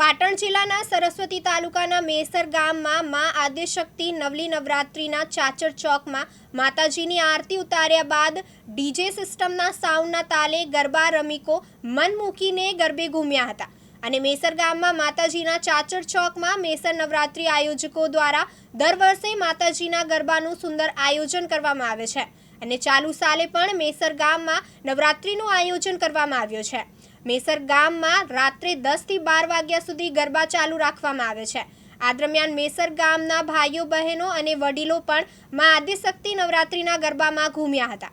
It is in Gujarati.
પાટણ જિલ્લાના સરસ્વતી તાલુકાના મેસર ગામમાં મા આદ્યશક્તિ નવલી નવરાત્રિના ચાચર ચોકમાં માતાજીની આરતી ઉતાર્યા બાદ ડીજે સિસ્ટમના સાઉન્ડના તાલે ગરબા રમિકો મન મૂકીને ગરબે ઘૂમ્યા હતા. અને મેસર ગામમાં માતાજીના ચાચર ચોકમાં મેસર નવરાત્રિ આયોજકો દ્વારા દર વર્ષે માતાજીના ગરબાનું સુંદર આયોજન કરવામાં આવે છે. અને ચાલુ સાલે પણ મેસર ગામમાં નવરાત્રિનું આયોજન કરવામાં આવ્યું છે. મેસર ગામમાં રાત્રે દસથી બાર વાગ્યા સુધી ગરબા ચાલુ રાખવામાં આવે છે. આ દરમિયાન મેસર ગામના ભાઈઓ બહેનો અને વડીલો પણ મા આદિશક્તિ નવરાત્રિના ગરબામાં ઘૂમ્યા હતા.